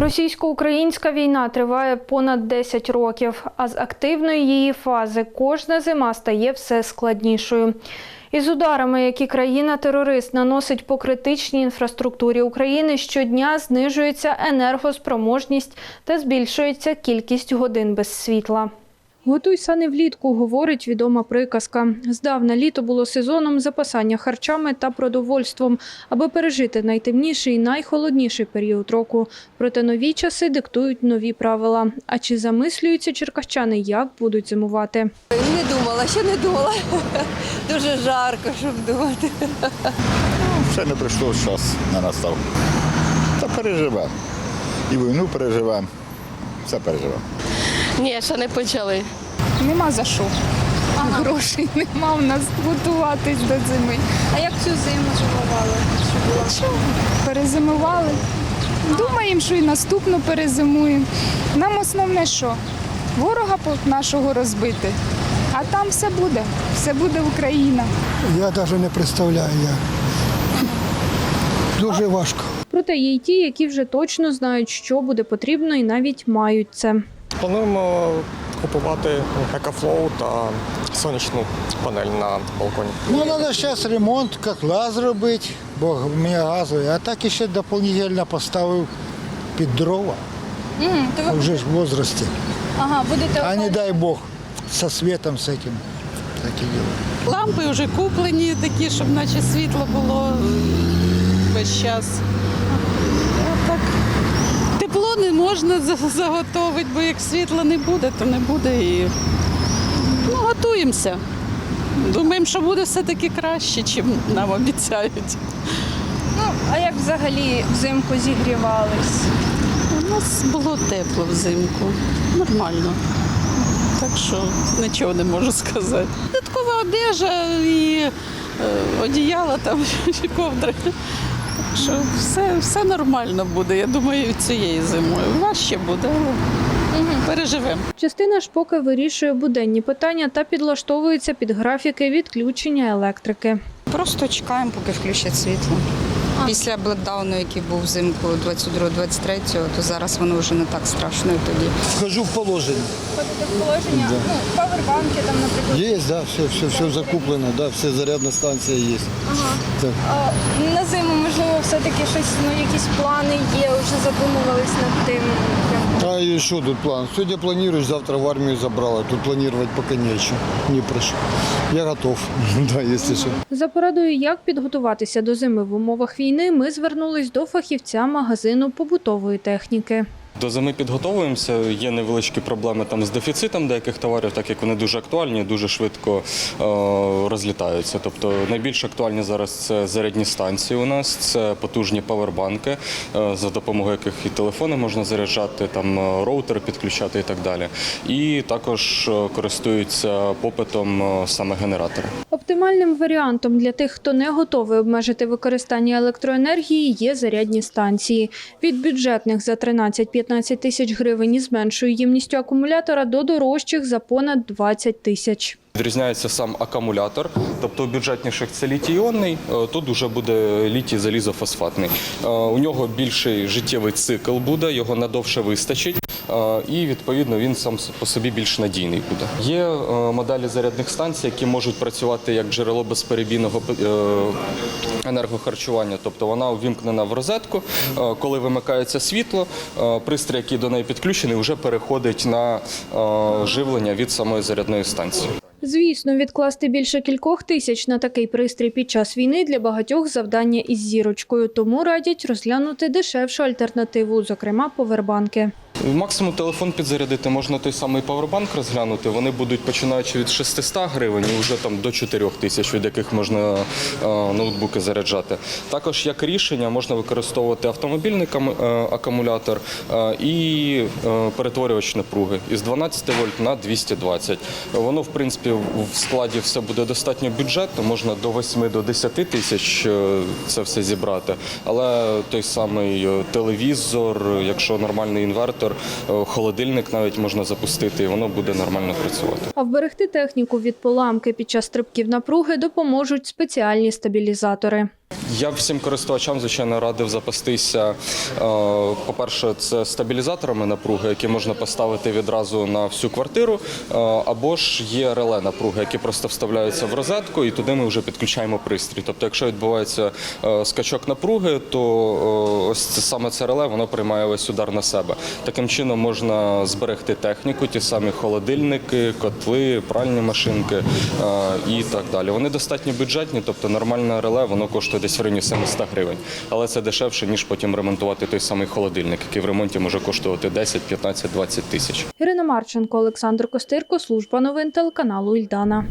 Російсько-українська війна триває понад 10 років, а з активної її фази кожна зима стає все складнішою. Із ударами, які країна-терорист наносить по критичній інфраструктурі України, щодня знижується енергоспроможність та збільшується кількість годин без світла. Готуй сани влітку, говорить відома приказка. Здавна літо було сезоном запасання харчами та продовольством, аби пережити найтемніший і найхолодніший період року. Проте нові часи диктують нові правила. А чи замислюються черкащани, як будуть зимувати? Не думала, ще не думала. Дуже жарко, щоб думати. Ще не прийшло час, не настав. Та переживемо. І війну переживемо. Все переживемо. Ні, ще не почали. Нема за що. Грошей нема в нас готуватись до зими. А як цю зиму зимували? Перезимували. Думаємо, що і наступну перезимуємо. Нам основне що? Ворога нашого розбити. А там все буде. Все буде Україна. Я навіть не представляю як. Дуже важко. Проте є й ті, які вже точно знають, що буде потрібно, і навіть мають це. Плануємо купувати екофлоу та сонячну панель на балконі. Ну, треба зараз ремонт, котла зробити, бо в мене газовий. А так і ще доповнительно поставив під дрова. Вже ж в возрасті. Ага, будете А не дай Бог, со світом з цим. Так і. Лампи вже куплені, такі, щоб наче світло було весь час. А так, тепло не можна заготовити, бо як світла не буде, то не буде. І ну, готуємося. Думаємо, що буде все-таки краще, ніж нам обіцяють. Ну, а як взагалі взимку зігрівались? У нас було тепло взимку, нормально. Так що нічого не можу сказати. Додаткова одежа і е, одіяла там, ковдри. Так що все, все нормально буде. Я думаю, і цієї зимою. Важче буде, але переживемо. Частина ж поки вирішує буденні питання та підлаштовується під графіки відключення електрики. Просто чекаємо, поки включать світло. Після блекдауну, який був взимку 22-23, то зараз воно вже не так страшно і тоді. Хожу в положення. Ходите в положення, ну, павербанки там, наприклад. Є, да, все, все, все закуплено, да, все зарядна станція є. Так. А, на зиму, можливо, все-таки щось, ну, якісь плани є, вже задумувались над тим. А і що тут план? Сьогодні плануєш, завтра в армію забрали. Тут планувати поки нічого. Ні про що. Я готов, да, якщо що. За порадою, як підготуватися до зими в умовах війни, ми звернулись до фахівця магазину побутової техніки. До зими підготовуємося. Є невеличкі проблеми там з дефіцитом деяких товарів, так як вони дуже актуальні, дуже швидко е, розлітаються. Тобто найбільш актуальні зараз це зарядні станції. У нас це потужні павербанки, е, за допомогою яких і телефони можна заряджати, там е, роутери підключати і так далі. І також користуються попитом саме генератори. Оптимальним варіантом для тих, хто не готовий обмежити використання електроенергії, є зарядні станції. Від бюджетних за 13-15 тисяч гривень із меншою ємністю акумулятора до дорожчих за понад 20 тисяч. Відрізняється сам акумулятор, тобто у бюджетніших це літій-іонний, е, тут вже буде літій залізофосфатний. Е, У нього більший життєвий цикл буде, його надовше вистачить. І відповідно він сам по собі більш надійний буде. Є е, моделі зарядних станцій, які можуть працювати як джерело безперебійного е, енергохарчування, тобто вона увімкнена в розетку. Е, Коли вимикається світло, пристрій, який до неї підключений, вже переходить на живлення від самої зарядної станції. Звісно, відкласти більше кількох тисяч на такий пристрій під час війни для багатьох завдання із зірочкою, тому радять розглянути дешевшу альтернативу, зокрема повербанки. Максимум телефон підзарядити можна той самий павербанк розглянути. Вони будуть починаючи від 600 гривень і вже там до 4 тисяч, від яких можна е, ноутбуки заряджати. Також як рішення можна використовувати автомобільний е, акумулятор е, і перетворювач напруги із 12 вольт на 220. Воно в принципі в складі все буде достатньо бюджетно, можна до 8 до 10 тисяч це все зібрати. Але той самий телевізор, якщо нормальний інвертор, е, холодильник навіть можна запустити, і воно буде нормально працювати. А вберегти техніку від поламки під час стрибків напруги допоможуть спеціальні стабілізатори. Я б всім користувачам, звичайно, радив запастися. е, По-перше, це стабілізаторами напруги, які можна поставити відразу на всю квартиру, е, або ж є реле напруги, які просто вставляються в розетку, і туди ми вже підключаємо пристрій. Тобто, якщо відбувається е, скачок напруги, то ось це саме це реле воно приймає весь удар на себе. Таким чином можна зберегти техніку, ті самі холодильники, котли, пральні машинки і так далі. Вони достатньо бюджетні, тобто нормальне реле воно коштує десь районі 700 гривень, але це дешевше ніж потім ремонтувати той самий холодильник, який в ремонті може коштувати 10, 15, 20 тисяч. Ірина Марченко, Олександр Костирко, служба новин телеканалу Ільдана.